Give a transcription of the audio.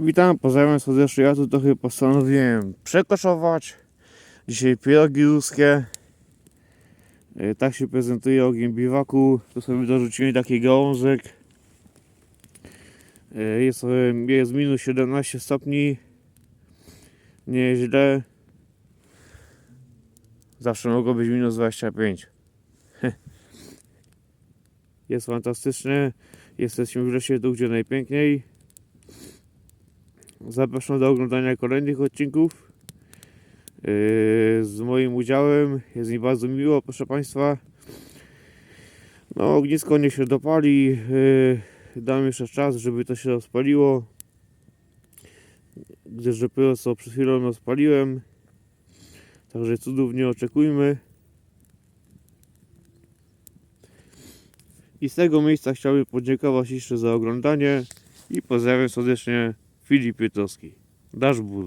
Witam, pozdrawiam serdecznie. Ja tu trochę postanowiłem przekoszować. Dzisiaj pierogi ruskie. E, Tak się prezentuje ogień biwaku. Tu sobie dorzuciłem taki gałązek. E, Jest, jest minus 17 stopni. Nie jest źle. Zawsze mogło być minus 25. Jest fantastycznie. Jesteśmy w lesie, tu gdzie najpiękniej. Zapraszam do oglądania kolejnych odcinków yy, z moim udziałem. Jest mi bardzo miło, proszę Państwa. No, ognisko niech się dopali. Yy, dam jeszcze czas, żeby to się rozpaliło. Gdyż dopiero co przed chwilą rozpaliłem. Także cudów nie oczekujmy. I z tego miejsca chciałbym podziękować jeszcze za oglądanie i pozdrawiam serdecznie Филипп Витовский. Даже буду.